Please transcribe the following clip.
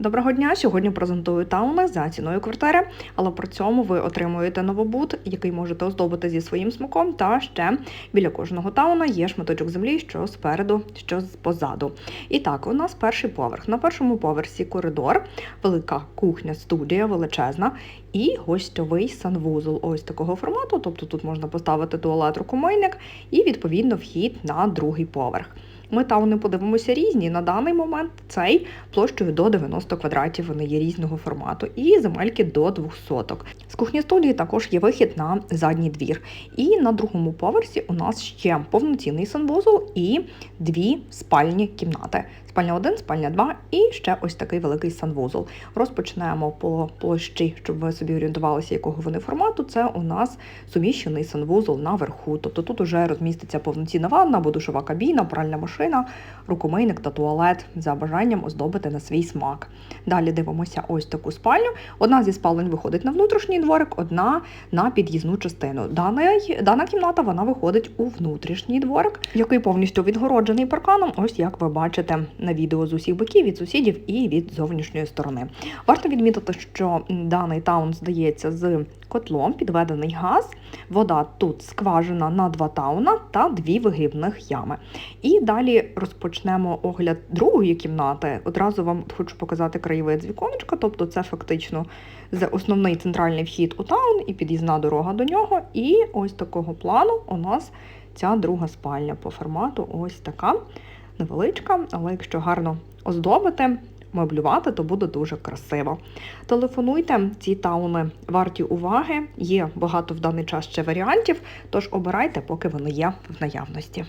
Доброго дня! Сьогодні презентую тауни за ціною квартири, але при цьому ви отримуєте новобут, який можете оздобити зі своїм смаком. Та ще біля кожного тауна є шматочок землі, що спереду, що позаду. І так, у нас перший поверх. На першому поверсі коридор, велика кухня, студія величезна і гостьовий санвузол. Ось такого формату. Тобто тут можна поставити туалет, рукомийник і відповідно вхід на другий поверх. Ми тауни подивимося різні. На даний момент цей площею до 90 квадратів. Вони є різного формату, і земельки до 200. З кухні студії також є вихід на задній двір. І на другому поверсі у нас ще повноцінний санвузол і дві спальні кімнати. Спальня 1, спальня 2 і ще ось такий великий санвузол. Розпочнемо по площі, щоб ви собі орієнтувалися, якого вони формату. Це у нас суміщений санвузол наверху. Тобто тут уже розміститься повноцінна ванна або душова кабіна, пральна машина, рукомийник та туалет за бажанням оздобити на свій смак. Далі дивимося ось таку спальню. Одна зі спалень виходить на внутрішній дворик, одна на під'їзну частину. Дана, дана кімната вона виходить у внутрішній дворик, який повністю відгороджений парканом. Ось як ви бачите на відео з усіх боків від сусідів і від зовнішньої сторони. Варто відмітити, що даний таун здається з котлом, підведений газ, вода тут скважина на два тауна та дві вигрібних ями. І далі розпочнемо огляд другої кімнати. Одразу вам хочу показати краєвид з віконечка, тобто це фактично основний центральний вхід у таун і під'їзна дорога до нього. І ось такого плану у нас ця друга спальня по формату ось така невеличка, але якщо гарно оздобити, меблювати, то буде дуже красиво. Телефонуйте, ці тауни варті уваги. Є багато в даний час ще варіантів, тож обирайте, поки вони є в наявності.